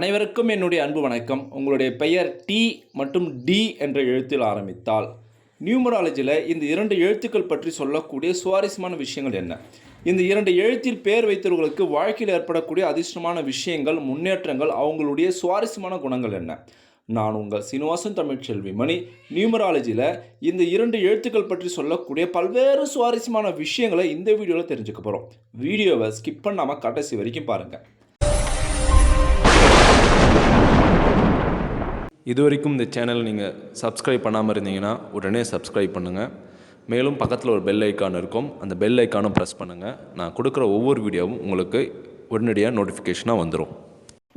அனைவருக்கும் என்னுடைய அன்பு வணக்கம். உங்களுடைய பெயர் டி மற்றும் டி என்ற எழுத்தில் ஆரம்பித்தால் நியூமராலஜியில் இந்த இரண்டு எழுத்துக்கள் பற்றி சொல்லக்கூடிய சுவாரஸ்யமான விஷயங்கள் என்ன? இந்த இரண்டு எழுத்தில் பெயர் வைத்தவர்களுக்கு வாழ்க்கையில் ஏற்படக்கூடிய அதிர்ஷ்டமான விஷயங்கள் முன்னேற்றங்கள் அவங்களுடைய சுவாரஸ்யமான குணங்கள் என்ன? நான் உங்கள் சீனிவாசன் தமிழ்ச்செல்வி மணி. நியூமராலஜியில் இந்த இரண்டு எழுத்துக்கள் பற்றி சொல்லக்கூடிய பல்வேறு சுவாரஸ்யமான விஷயங்களை இந்த வீடியோவில் தெரிஞ்சுக்க போகிறோம் வீடியோவை ஸ்கிப் பண்ணாமல் கடைசி வரைக்கும் பாருங்கள் இது வரைக்கும் இந்த சேனல் நீங்கள் சப்ஸ்கிரைப் பண்ணாமல் இருந்தீங்கன்னா உடனே சப்ஸ்கிரைப் பண்ணுங்கள் மேலும் பக்கத்தில் ஒரு பெல் ஐக்கான் இருக்கும். அந்த பெல் ஐக்கானும் ப்ரெஸ் பண்ணுங்கள் நான் கொடுக்குற ஒவ்வொரு வீடியோவும் உங்களுக்கு உடனடியாக நோட்டிஃபிகேஷனாக வந்துடும்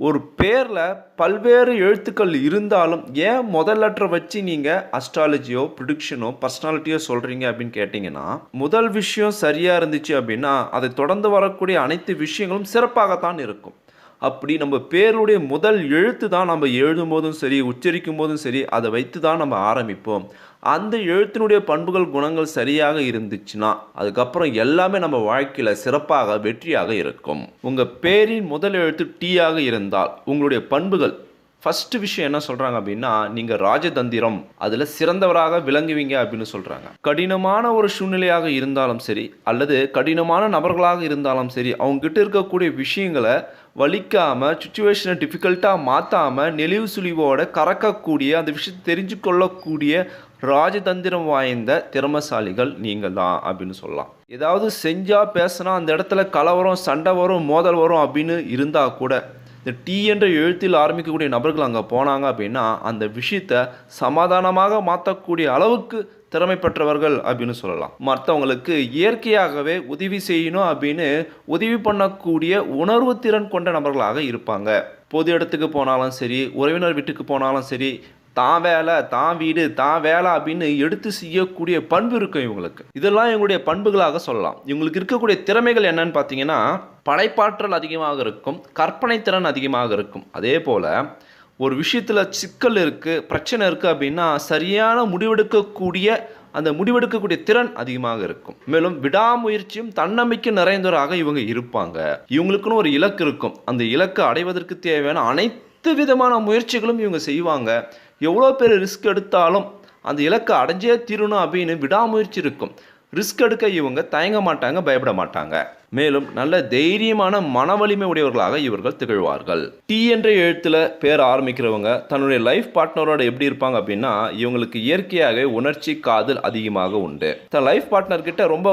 ஒரு பேரில் பல்வேறு எழுத்துக்கள் இருந்தாலும் ஏன் முதல் லெட்டரை வச்சு நீங்கள் அஸ்ட்ராலஜியோ ப்ரிடிக்ஷனோ பர்சனாலிட்டியோ சொல்கிறீங்க அப்படின்னு கேட்டிங்கன்னா முதல் விஷயம் சரியாக இருந்துச்சு அப்படின்னா அதை தொடர்ந்து வரக்கூடிய அனைத்து விஷயங்களும் சிறப்பாகத்தான் இருக்கும். அப்படி நம்ம பேருடைய முதல் எழுத்து தான் நம்ம எழுதும் போதும் சரி உச்சரிக்கும் போதும் சரி அதை வைத்து தான் நம்ம ஆரம்பிப்போம். அந்த எழுத்தினுடைய பண்புகள் குணங்கள் சரியாக இருந்துச்சுன்னா அதுக்கப்புறம் எல்லாமே நம்ம வாழ்க்கையில் சிறப்பாக வெற்றியாக இருக்கும். உங்கள் பேரின் முதல் எழுத்து டீயாக இருந்தால் உங்களுடைய பண்புகள் ஃபஸ்ட்டு விஷயம் என்ன சொல்கிறாங்க அப்படின்னா நீங்கள் ராஜதந்திரம் அதில் சிறந்தவராக விளங்குவீங்க அப்படின்னு சொல்கிறாங்க கடினமான ஒரு சூழ்நிலையாக இருந்தாலும் சரி அல்லது கடினமான நபர்களாக இருந்தாலும் சரி அவங்ககிட்ட இருக்கக்கூடிய விஷயங்களை வலிக்காமல் சுச்சுவேஷனை டிஃபிகல்ட்டாக மாற்றாமல் நெளிவு சுழிவோட கறக்கக்கூடிய அந்த விஷயத்தை தெரிஞ்சு கொள்ளக்கூடிய ராஜதந்திரம் வாய்ந்த திறமசாலிகள் நீங்கள் தான் அப்படின்னு சொல்லலாம். ஏதாவது செஞ்சால் பேசினா அந்த இடத்துல கலவரம் சண்டை வரும் மோதல் வரும் அப்படின்னு இருந்தால் கூட இந்த டி என்ற எழுத்தில் ஆரம்பிக்கக்கூடிய நபர்கள் அங்கே போனாங்க அப்படின்னா அந்த விஷயத்தை சமாதானமாக மாற்றக்கூடிய அளவுக்கு திறமை பெற்றவர்கள் அப்படின்னு சொல்லலாம். மற்றவங்களுக்கு இயற்கையாகவே உதவி செய்யணும் அப்படின்னு உதவி பண்ணக்கூடிய உணர்வு திறன் கொண்ட நபர்களாக இருப்பாங்க. பொது இடத்துக்கு போனாலும் சரி உறவினர் வீட்டுக்கு போனாலும் சரி தான் வேலை தான் வீடு தான் வேலை அப்படின்னு எடுத்து செய்யக்கூடிய பண்பு இருக்கும் இவங்களுக்கு. இதெல்லாம் இவங்களுடைய பண்புகளாக சொல்லலாம். இவங்களுக்கு இருக்கக்கூடிய திறமைகள் என்னன்னு பார்த்தீங்கன்னா படைப்பாற்றல் அதிகமாக இருக்கும் கற்பனை திறன் அதிகமாக இருக்கும். அதே போல் ஒரு விஷயத்தில் சிக்கல் இருக்குது பிரச்சனை இருக்குது அப்படின்னா சரியான முடிவெடுக்கக்கூடிய அந்த முடிவெடுக்கக்கூடிய திறன் அதிகமாக இருக்கும். மேலும் விடாமுயற்சியும் தன்னம்பிக்கை நிறைந்தவராக இவங்க இருப்பாங்க. இவங்களுக்குன்னு ஒரு இலக்கு இருக்கும். அந்த இலக்கை அடைவதற்கு தேவையான அனைத்து விதமான முயற்சிகளும் இவங்க செய்வாங்க. எவ்வளோ பேர் ரிஸ்க் எடுத்தாலும் அந்த இலக்கை அடைஞ்சே தீரணும் அப்படின்னு விடாமுயற்சி இருக்கும் ரிஸ்க் எடுக்க இவங்க தயங்க மாட்டாங்க பயப்பட மாட்டாங்க. மேலும் நல்ல தைரியமான மன வலிமை உடையவர்களாக இவர்கள் திகழ்வார்கள். டி என்ற எழுத்தில் பேர் ஆரம்பிக்கிறவங்க தன்னுடைய லைஃப் பார்ட்னரோட எப்படி இருப்பாங்க அப்படின்னா இவங்களுக்கு இயற்கையாக உணர்ச்சி காதல் அதிகமாக உண்டு. தன் லைஃப் பார்ட்னர்கிட்ட ரொம்ப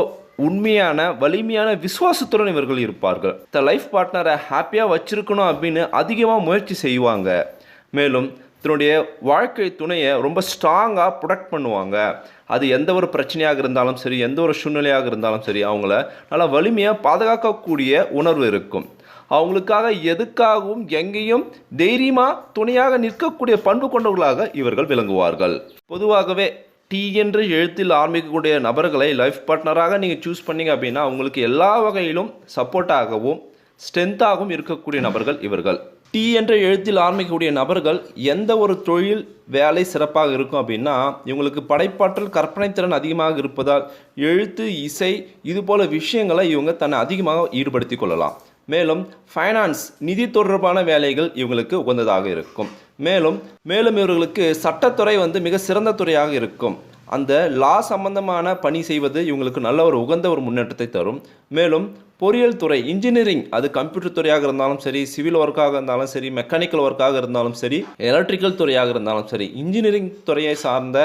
உண்மையான வலிமையான விசுவாசத்துடன் இவர்கள் இருப்பார்கள். தன் லைஃப் பார்ட்னரை ஹாப்பியாக வச்சிருக்கணும் அப்படின்னு அதிகமாக முயற்சி செய்வாங்க. மேலும் தன்னுடைய வாழ்க்கை துணையை ரொம்ப ஸ்ட்ராங்காக ப்ரொடக்ட் பண்ணுவாங்க. அது எந்த ஒரு பிரச்சனையாக இருந்தாலும் சரி எந்த ஒரு சூழ்நிலையாக இருந்தாலும் சரி அவங்கள நல்லா வலிமையாக பாதுகாக்கக்கூடிய உணர்வு இருக்கும். அவங்களுக்காக எதுக்காகவும் எங்கேயும் தைரியமாக துணையாக நிற்கக்கூடிய பண்பு கொண்டவர்களாக இவர்கள் விளங்குவார்கள். பொதுவாகவே டி என்ற எழுத்தில் ஆரம்பிக்கக்கூடிய நபர்களை லைஃப் பார்ட்னராக நீங்கள் சூஸ் பண்ணீங்க அப்படின்னா அவங்களுக்கு எல்லா வகையிலும் சப்போர்ட்டாகவும் ஸ்ட்ரென்த்தாகவும் இருக்கக்கூடிய நபர்கள் இவர்கள். டி என்ற எழுத்தில் ஆரம்பிக்கக்கூடிய நபர்கள் எந்த ஒரு தொழில் வேலை சிறப்பாக இருக்கும் அப்படின்னா இவங்களுக்கு படைப்பாற்றல் கற்பனை திறன் அதிகமாக இருப்பதால் எழுத்து இசை இது போல விஷயங்களை இவங்க தன்னை அதிகமாக ஈடுபடுத்தி கொள்ளலாம். மேலும் ஃபைனான்ஸ் நிதி தொடர்பான வேலைகள் இவங்களுக்கு உகந்ததாக இருக்கும். மேலும் மேலும் இவர்களுக்கு சட்டத்துறை வந்து மிக சிறந்த துறையாக இருக்கும். அந்த லா சம்பந்தமான பணி செய்வது இவங்களுக்கு நல்ல ஒரு உகந்த ஒரு முன்னேற்றத்தை தரும். மேலும் பொறியியல் துறை இன்ஜினியரிங் அது கம்ப்யூட்டர் துறையாக இருந்தாலும் சரி சிவில் ஒர்க்காக இருந்தாலும் சரி மெக்கானிக்கல் ஒர்க்காக இருந்தாலும் சரி எலக்ட்ரிக்கல் துறையாக இருந்தாலும் சரி இன்ஜினியரிங் துறையை சார்ந்த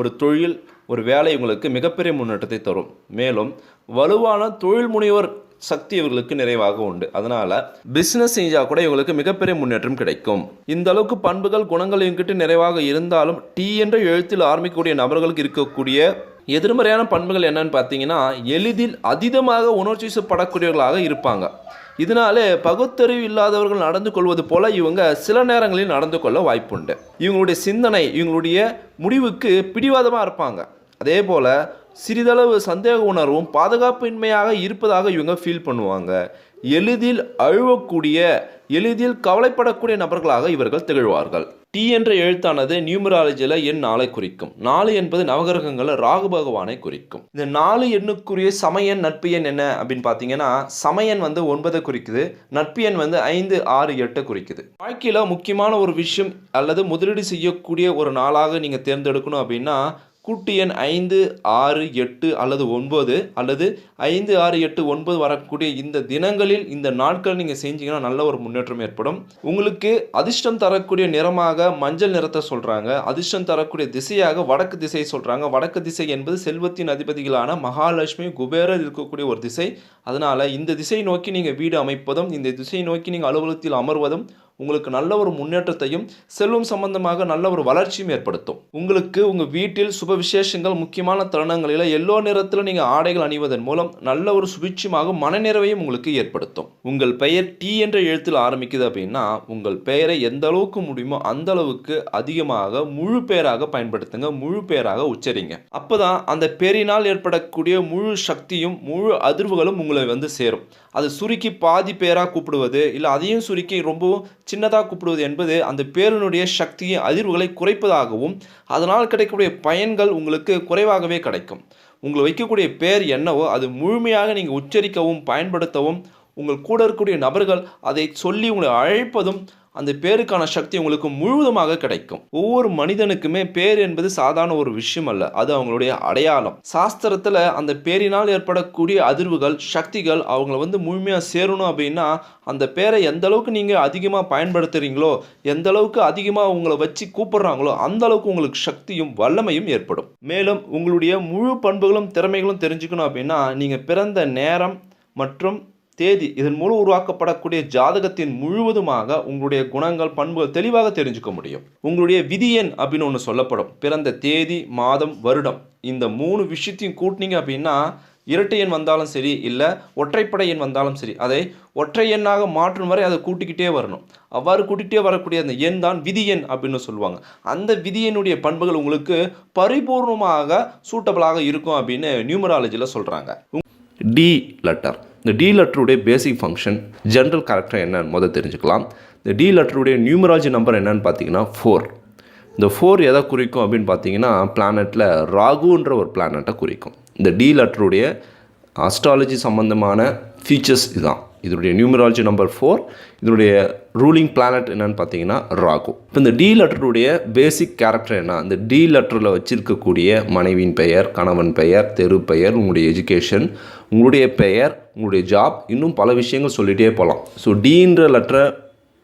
ஒரு தொழில் ஒரு வேலை இவங்களுக்கு மிகப்பெரிய முன்னேற்றத்தை தரும். மேலும் வலுவான தொழில் முனைவர் சக்தி இவர்களுக்கு நிறைவாக உண்டு. அதனால பிசினஸ் செஞ்சால் கூட இவங்களுக்கு மிகப்பெரிய முன்னேற்றம் கிடைக்கும். இந்த அளவுக்கு பண்புகள் குணங்கள் இவங்கிட்ட நிறைவாக இருந்தாலும் டி என்ற எழுத்தில் ஆரம்பிக்கக்கூடிய நபர்களுக்கு இருக்கக்கூடிய எதிர்மறையான பண்புகள் என்னன்னு பார்த்தீங்கன்னா எளிதில் அதீதமாக உணர்ச்சிப்படக்கூடியவர்களாக இருப்பாங்க. இதனாலே பகுத்தறிவு இல்லாதவர்கள் நடந்து கொள்வது போல இவங்க சில நேரங்களில் நடந்து கொள்ள வாய்ப்புண்டு. இவங்களுடைய சிந்தனை இவங்களுடைய முடிவுக்கு பிடிவாதமாக இருப்பாங்க. அதே போல் சிறிதளவு சந்தேக உணர்வும் பாதுகாப்பின்மையாக இருப்பதாக இவங்க ஃபீல் பண்ணுவாங்க. எளிதில் அழுவக்கூடிய எளிதில் கவலைப்படக்கூடிய நபர்களாக இவர்கள் திகழ்வார்கள். டி என்ற எழுத்தானது நியூமராலஜியில் எண் நாளை குறிக்கும். நாலு என்பது நவகிரகங்களில் ராகு பகவானை குறிக்கும். இந்த நாலு எண்ணுக்குரிய சமயன் நட்பு எண் என்ன அப்படின்னு பார்த்தீங்கன்னா சமயன் வந்து ஒன்பதை குறிக்குது நட்பு எண் வந்து ஐந்து ஆறு எட்டை குறிக்குது. வாழ்க்கையில் முக்கியமான ஒரு விஷயம் அல்லது முதலீடு செய்யக்கூடிய ஒரு நாளாக நீங்கள் தேர்ந்தெடுக்கணும் அப்படின்னா கூட்டு எண் ஐந்து ஆறு எட்டு அல்லது ஒன்பது அல்லது ஐந்து ஆறு எட்டு ஒன்பது வரக்கூடிய இந்த தினங்களில் இந்த நாட்கள் நீங்கள் செஞ்சீங்கன்னா நல்ல ஒரு முன்னேற்றம் ஏற்படும். உங்களுக்கு அதிர்ஷ்டம் தரக்கூடிய நிறமாக மஞ்சள் நிறத்தை சொல்கிறாங்க அதிர்ஷ்டம் தரக்கூடிய திசையாக வடக்கு திசை சொல்கிறாங்க வடக்கு திசை என்பது செல்வத்தின் அதிபதிகளான மகாலட்சுமி குபேரர் இருக்கக்கூடிய ஒரு திசை. அதனால் இந்த திசை நோக்கி நீங்கள் வீடு அமைப்பதும் இந்த திசை நோக்கி நீங்கள் அலுவலகத்தில் அமர்வதும் உங்களுக்கு நல்ல ஒரு முன்னேற்றத்தையும் செல்வம் சம்பந்தமாக நல்ல ஒரு வளர்ச்சியும் ஏற்படுத்தும். உங்களுக்கு உங்கள் வீட்டில் சுப விசேஷங்கள் முக்கியமான தருணங்களில் எல்லோ நிறத்தில் நீங்கள் ஆடைகள் அணிவதன் மூலம் நல்ல ஒரு சுபிட்சமாக மனநிறைவையும் உங்களுக்கு ஏற்படுத்தும். உங்கள் பெயர் டி என்ற எழுத்தில் ஆரம்பிக்குது அப்படின்னா உங்கள் பெயரை எந்த அளவுக்கு முடியுமோ அந்த அளவுக்கு அதிகமாக முழு பெயராக பயன்படுத்துங்க முழு பெயராக உச்சரிங்க. அப்போதான் அந்த பெயரினால் ஏற்படக்கூடிய முழு சக்தியும் முழு அதிர்வுகளும் உங்களை வந்து சேரும். அது சுருக்கி பாதி பேராக கூப்பிடுவது இல்லை அதையும் சுருக்கி ரொம்பவும் சின்னதாக கூப்பிடுவது என்பது அந்த பேரினுடைய சக்தியை அதிர்வுகளை குறைப்பதாகவும் அதனால் கிடைக்கக்கூடிய பயன்கள் உங்களுக்கு குறைவாகவே கிடைக்கும். உங்களை வைக்கக்கூடிய பேர் என்னவோ அது முழுமையாக நீங்கள் உச்சரிக்கவும் பயன்படுத்தவும் உங்கள் கூட இருக்கக்கூடிய நபர்கள் அதை சொல்லி உங்களை அழைப்பதும் அந்த பேருக்கான சக்தி உங்களுக்கு முழுவதுமாக கிடைக்கும். ஒவ்வொரு மனிதனுக்குமே பேர் என்பது சாதாரண ஒரு விஷயம் அல்ல. அது அவங்களுடைய அடையாளம். சாஸ்திரத்தில் அந்த பேரினால் ஏற்படக்கூடிய அதிர்வுகள் சக்திகள் அவங்கள வந்து முழுமையாக சேரணும் அப்படின்னா அந்த பேரை எந்த அளவுக்கு நீங்கள் அதிகமாக பயன்படுத்துகிறீங்களோ எந்த அளவுக்கு அதிகமாக உங்களை வச்சு கூப்பிடுறாங்களோ அந்த அளவுக்கு உங்களுக்கு சக்தியும் வல்லமையும் ஏற்படும். மேலும் உங்களுடைய முழு பண்புகளும் திறமைகளும் தெரிஞ்சுக்கணும் அப்படின்னா நீங்கள் பிறந்த நேரம் மற்றும் தேதி இதன் மூலம் உருவாக்கப்படக்கூடிய ஜாதகத்தின் முழுவதுமாக உங்களுடைய குணங்கள் பண்புகள் தெளிவாக தெரிஞ்சுக்க முடியும். உங்களுடைய விதி எண் அப்படின்னு ஒன்று சொல்லப்படும். பிறந்த தேதி மாதம் வருடம். இந்த மூணு விஷயத்தையும் கூட்டினீங்க அப்படின்னா இரட்டை எண் வந்தாலும் சரி இல்லை ஒற்றைப்படை எண் வந்தாலும் சரி அதை ஒற்றை எண்ணாக மாற்றும் வரை அதை கூட்டிக்கிட்டே வரணும். அவ்வாறு கூட்டிகிட்டே வரக்கூடிய அந்த எண் தான் விதி எண் அப்படின்னு சொல்லுவாங்க. அந்த விதி எண்ணுடைய பண்புகள் உங்களுக்கு பரிபூர்ணமாக சூட்டபிளாக இருக்கும் அப்படின்னு நியூமராலஜியில் சொல்கிறாங்க டி லெட்டர். இந்த டி லெட்டருடைய பேசிக் ஃபங்க்ஷன் ஜென்ரல் கேரக்டர் என்னன்னு முதல் தெரிஞ்சுக்கலாம். இந்த டி லெட்டருடைய நியூமராஜி நம்பர் என்னன்னு பார்த்தீங்கன்னா ஃபோர் இந்த ஃபோர் எதை குறிக்கும் அப்படின்னு பார்த்தீங்கன்னா பிளானட்டில் ராகுன்ற ஒரு பிளானட்டை குறிக்கும். இந்த டி லெட்டருடைய அஸ்ட்ராலஜி சம்பந்தமான ஃபீச்சர்ஸ் இதுதான். இதனுடைய நியூமராலஜி நம்பர் ஃபோர் இதனுடைய ரூலிங் பிளானட் என்னன்னு பார்த்தீங்கன்னா ராகு. இப்போ இந்த டி லெட்டருடைய பேசிக் கேரக்டர் என்ன? அந்த டி லெட்டரில் வச்சுருக்கக்கூடிய மனைவியின் பெயர் கணவன் பெயர் தெரு பெயர் உங்களுடைய எஜுகேஷன் உங்களுடைய பெயர் உங்களுடைய ஜாப் இன்னும் பல விஷயங்கள் சொல்லிகிட்டே போகலாம் ஸோ டீன்ற லெட்டரை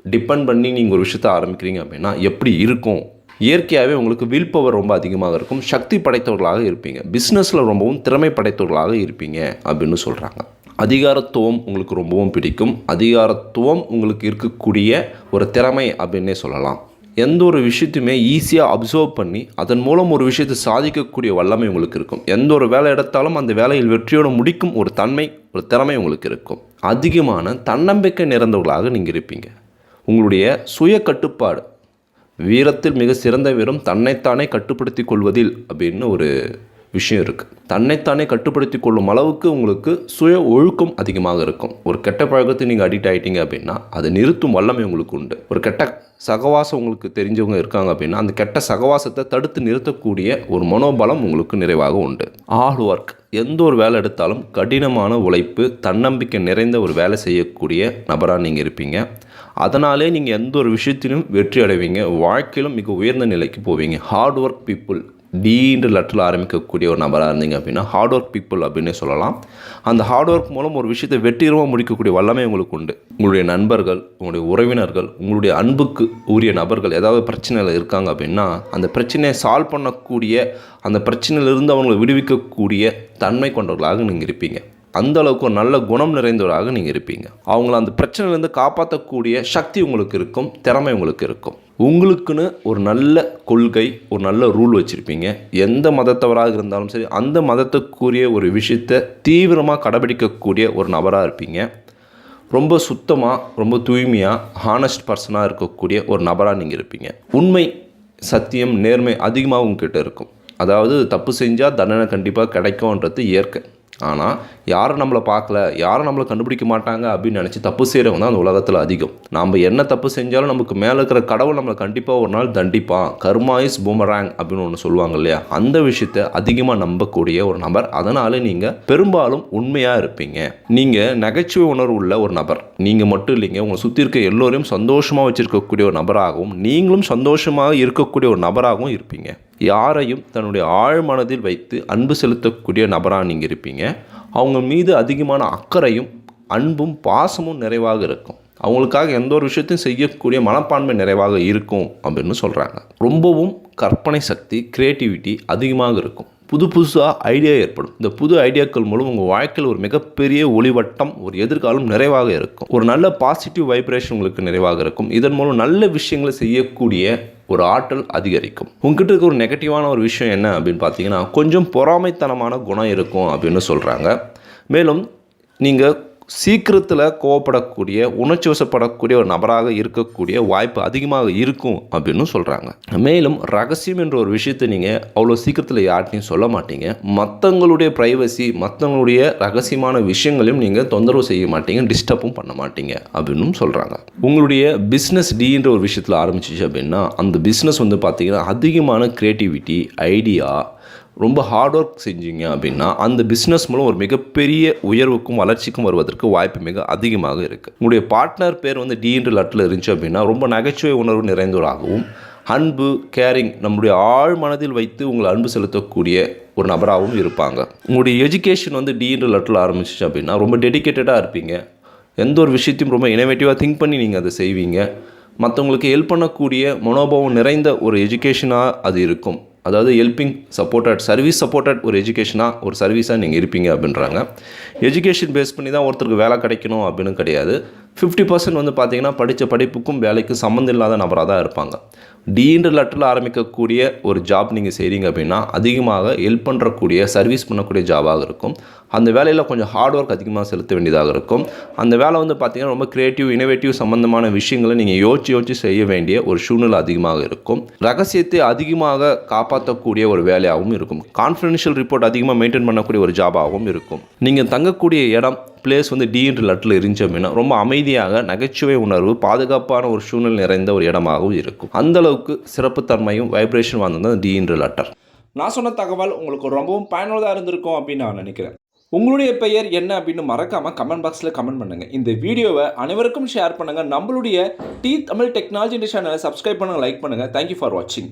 டிபெண்ட் பண்ணி நீங்கள் ஒரு விஷயத்த ஆரம்பிக்கிறீங்க அப்படின்னா எப்படி இருக்கும்? இயற்கையாகவே உங்களுக்கு வில் பவர் ரொம்ப அதிகமாக இருக்கும். சக்தி படைத்தவர்களாக இருப்பீங்க. பிஸ்னஸில் ரொம்பவும் திறமை படைத்தவர்களாக இருப்பீங்க அப்படின்னு சொல்கிறாங்க அதிகாரத்துவம் உங்களுக்கு ரொம்பவும் பிடிக்கும். அதிகாரத்துவம் உங்களுக்கு இருக்கக்கூடிய ஒரு திறமை அப்படின்னே சொல்லலாம். எந்த ஒரு விஷயத்தையுமே ஈஸியாக அப்சர்வ் பண்ணி அதன் மூலம் ஒரு விஷயத்தை சாதிக்கக்கூடிய வல்லமை உங்களுக்கு இருக்கும். எந்த ஒரு வேலை எடுத்தாலும் அந்த வேலையில் வெற்றியோடு முடிக்கும் ஒரு தன்மை ஒரு திறமை உங்களுக்கு இருக்கும். அதிகமான தன்னம்பிக்கை நிறைந்தவர்களாக நீங்கள் இருப்பீங்க. உங்களுடைய சுய கட்டுப்பாடு வீரத்தில் மிக சிறந்த வீரம் தன்னைத்தானே கட்டுப்படுத்தி கொள்வதில் அப்படின்னு ஒரு விஷயம் இருக்குது தன்னைத்தானே கட்டுப்படுத்தி கொள்ளும் அளவுக்கு உங்களுக்கு சுய ஒழுக்கம் அதிகமாக இருக்கும். ஒரு கெட்ட பழக்கத்தை நீங்கள் அடிக்ட் ஆகிட்டீங்க அப்படின்னா அதை நிறுத்தும் வல்லமை உங்களுக்கு உண்டு. ஒரு கெட்ட சகவாசம் உங்களுக்கு தெரிஞ்சவங்க இருக்காங்க அப்படின்னா அந்த கெட்ட சகவாசத்தை தடுத்து நிறுத்தக்கூடிய ஒரு மனோபலம் உங்களுக்கு நிறைவாக உண்டு. ஹார்ட் ஒர்க் எந்த ஒரு வேலை எடுத்தாலும் கடினமான உழைப்பு தன்னம்பிக்கை நிறைந்த ஒரு வேலை செய்யக்கூடிய நபராக நீங்கள் இருப்பீங்க. அதனாலே நீங்கள் எந்த ஒரு விஷயத்திலும் வெற்றி அடைவீங்க. வாழ்க்கையிலும் மிக உயர்ந்த நிலைக்கு போவீங்க. ஹார்ட் ஒர்க் பீப்புள் டீன்ற லெட்டரில் ஆரம்பிக்கக்கூடிய ஒரு நபராக இருந்தீங்க அப்படின்னா ஹார்ட் ஒர்க் பீப்புள் அப்படின்னே சொல்லலாம். அந்த ஹார்ட் ஒர்க் மூலம் ஒரு விஷயத்தை வெற்றிகரமாக முடிக்கக்கூடிய வல்லமை உங்களுக்கு உண்டு. உங்களுடைய நண்பர்கள் உங்களுடைய உறவினர்கள் உங்களுடைய அன்புக்கு உரிய நபர்கள் ஏதாவது பிரச்சனையில் இருக்காங்க அப்படின்னா அந்த பிரச்சனையை சால்வ் பண்ணக்கூடிய அந்த பிரச்சனையிலிருந்து அவங்களை விடுவிக்கக்கூடிய தன்மை கொண்டவர்களாக நீங்கள் இருப்பீங்க. அந்த அளவுக்கு ஒரு நல்ல குணம் நிறைந்தவராக நீங்கள் இருப்பீங்க. அவங்கள அந்த பிரச்சனையிலேருந்து காப்பாற்றக்கூடிய சக்தி உங்களுக்கு இருக்கும் திறமை உங்களுக்கு இருக்கும். உங்களுக்குன்னு ஒரு நல்ல கொள்கை ஒரு நல்ல ரூல் வச்சுருப்பீங்க. எந்த மதத்தவராக இருந்தாலும் சரி அந்த மதத்துக்குரிய ஒரு விஷயத்தை தீவிரமாக கடைபிடிக்கக்கூடிய ஒரு நபராக இருப்பீங்க. ரொம்ப சுத்தமாக ரொம்ப தூய்மையாக ஹானஸ்ட் பர்சனாக இருக்கக்கூடிய ஒரு நபராக நீங்கள் இருப்பீங்க. உண்மை சத்தியம் நேர்மை அதிகமாக உங்ககிட்ட இருக்கும். அதாவது தப்பு செஞ்சால் தண்டனை கண்டிப்பாக கிடைக்கும்ன்றது இயற்கை. ஆனால் யாரும் நம்மளை பார்க்கல யாரும் நம்மளை கண்டுபிடிக்க மாட்டாங்க அப்படின்னு நினச்சி தப்பு செய்கிறவங்க தான் அந்த உலகத்தில் அதிகம். நாம் என்ன தப்பு செஞ்சாலும் நமக்கு மேலே இருக்கிற கடவுள் நம்மளை கண்டிப்பாக ஒரு நாள் தண்டிப்பான். கர்மா இஸ் பூமராங் அப்படின்னு ஒன்று சொல்லுவாங்க இல்லையா? அந்த விஷயத்தை அதிகமாக நம்பக்கூடிய ஒரு நபர். அதனால் நீங்கள் பெரும்பாலும் உண்மையாக இருப்பீங்க. நீங்கள் நகைச்சுவை உணர்வு உள்ள ஒரு நபர். நீங்கள் மட்டும் இல்லைங்க உங்களை சுற்றி இருக்க எல்லோரையும் சந்தோஷமாக வச்சுருக்கக்கூடிய ஒரு நபராகவும் நீங்களும் சந்தோஷமாக இருக்கக்கூடிய ஒரு நபராகவும் இருப்பீங்க. யாரையும் தன்னுடைய ஆழ்மனதில் வைத்து அன்பு செலுத்தக்கூடிய நபராக நீங்கள் இருப்பீங்க. அவங்க மீது அதிகமான அக்கறையும் அன்பும் பாசமும் நிறைவாக இருக்கும். அவங்களுக்காக எந்த ஒரு விஷயத்தையும் செய்யக்கூடிய மனப்பான்மை நிறைவாக இருக்கும் அப்படின்னு சொல்கிறாங்க ரொம்பவும் கற்பனை சக்தி க்ரியேட்டிவிட்டி அதிகமாக இருக்கும். புது புதுசாக ஐடியா ஏற்படும். இந்த புது ஐடியாக்கள் மூலம் உங்கள் வாழ்க்கையில் ஒரு மிகப்பெரிய ஒளிவட்டம் ஒரு எதிர்காலம் நிறைவாக இருக்கும். ஒரு நல்ல பாசிட்டிவ் வைப்ரேஷன் உங்களுக்கு நிறைவாக இருக்கும். இதன் மூலம் நல்ல விஷயங்களை செய்யக்கூடிய ஒரு ஆற்றல் அதிகரிக்கும். உங்ககிட்ட இருக்க ஒரு நெகட்டிவான ஒரு விஷயம் என்ன அப்படின்னு பார்த்தீங்கன்னா கொஞ்சம் பொறாமைத்தனமான குணம் இருக்கும் அப்படின்னு சொல்கிறாங்க மேலும் நீங்கள் சீக்கிரத்தில் கோவப்படக்கூடிய உணர்ச்சி வசப்படக்கூடிய ஒரு நபராக இருக்கக்கூடிய வாய்ப்பு அதிகமாக இருக்கும் அப்படின்னு சொல்கிறாங்க மேலும் ரகசியம் என்ற ஒரு விஷயத்தை நீங்கள் அவ்வளோ சீக்கிரத்தில் யார்ட்டையும் சொல்ல மாட்டீங்க. மற்றவங்களுடைய ப்ரைவசி மற்றவங்களுடைய ரகசியமான விஷயங்களையும் நீங்கள் தொந்தரவு செய்ய மாட்டீங்க டிஸ்டர்பும் பண்ண மாட்டீங்க அப்படின்னு சொல்கிறாங்க உங்களுடைய பிஸ்னஸ் டீன்ற ஒரு விஷயத்தில் ஆரம்பிச்சிச்சு அப்படின்னா அந்த பிஸ்னஸ் வந்து பார்த்திங்கன்னா அதிகமான க்ரியேட்டிவிட்டி ஐடியா ரொம்ப ஹார்ட் ஒர்க் செஞ்சீங்க அப்படின்னா அந்த பிஸ்னஸ் மூலம் ஒரு மிகப்பெரிய உயர்வுக்கும் வளர்ச்சிக்கும் வருவதற்கு வாய்ப்பு மிக அதிகமாக இருக்குது உங்களுடைய பார்ட்னர் பேர் வந்து டீன்ற லட்டில் இருந்துச்சு அப்படின்னா ரொம்ப நகைச்சுவை உணர்வு நிறைந்தவராகவும் அன்பு கேரிங் நம்முடைய ஆழ் மனதில் வைத்து உங்களை அன்பு செலுத்தக்கூடிய ஒரு நபராகவும் இருப்பாங்க. உங்களுடைய எஜுகேஷன் வந்து டீன்ற லட்டில் ஆரம்பிச்சிச்சு அப்படின்னா ரொம்ப டெடிக்கேட்டடாக இருப்பீங்க. எந்த ஒரு விஷயத்தையும் ரொம்ப இனோவேட்டிவாக திங்க் பண்ணி நீங்கள் அதை செய்வீங்க. மற்றவங்களுக்கு ஹெல்ப் பண்ணக்கூடிய மனோபாவம் நிறைந்த ஒரு எஜுகேஷனாக அது இருக்கும். அதாவது ஹெல்பிங் சப்போர்ட்டட் சர்வீஸ் சப்போர்ட்டட் ஒரு எஜுகேஷனாக ஒரு சர்வீஸாக நீங்கள் இருப்பீங்க அப்படின்றாங்க. எஜுகேஷன் பேஸ் பண்ணி தான் ஒருத்தருக்கு வேலை கிடைக்கணும் அப்படின்னு கிடையாது. ஃபிஃப்டி பர்சன்ட் வந்து பார்த்திங்கன்னா படித்த படிப்புக்கும் வேலைக்கும் சம்மந்தம் இல்லாத நபராக தான் இருப்பாங்க. டீன்ற லெட்டரில் ஆரம்பிக்கக்கூடிய ஒரு ஜாப் நீங்கள் செய்கிறீங்க அப்படின்னா அதிகமாக ஹெல்ப் பண்ணுறக்கூடிய சர்வீஸ் பண்ணக்கூடிய ஜாபாக இருக்கும். அந்த வேலையில் கொஞ்சம் ஹார்ட் ஒர்க் அதிகமாக செலுத்த வேண்டியதாக இருக்கும். அந்த வேலை வந்து பார்த்திங்கன்னா ரொம்ப க்ரியேட்டிவ் இனோவேட்டிவ் சம்மந்தமான விஷயங்களை நீங்கள் யோசிச்சு யோசிச்சு செய்ய வேண்டிய ஒரு சூழ்நிலை அதிகமாக இருக்கும். ரகசியத்தை அதிகமாக காப்பாற்றக்கூடிய ஒரு வேலையாகவும் இருக்கும். கான்ஃபிடென்ஷியல் ரிப்போர்ட் அதிகமாக மெயின்டைன் பண்ணக்கூடிய ஒரு ஜாபாகவும் இருக்கும். நீங்கள் தங்கக்கூடிய இடம் பிளேஸ் வந்து டீன்ற லட்டில் இருந்துச்சு அப்படின்னா ரொம்ப அமைதியாக நகைச்சுவை உணர்வு பாதுகாப்பான ஒரு சூழ்நிலை நிறைந்த ஒரு இடமாகவும் இருக்கும். அந்தளவுக்கு சிறப்புத்தன்மையும் வைப்ரேஷன் வந்தது டீன்ற லெட்டர். நான் சொன்ன தகவல் உங்களுக்கு ரொம்பவும் பயனுள்ளதாக இருந்திருக்கும் அப்படின்னு நான் நினைக்கிறேன். உங்களுடைய பெயர் என்ன அப்படின்னு மறக்காமல் கமெண்ட் பாக்ஸில் கமெண்ட் பண்ணுங்கள் இந்த வீடியோவை அனைவருக்கும் ஷேர் பண்ணுங்கள் நம்மளுடைய டி தமிழ் டெக்னாலஜி சேனலை சப்ஸ்கிரைப் பண்ணுங்கள் லைக் பண்ணுங்கள் தேங்க்யூ ஃபார் வாட்சிங்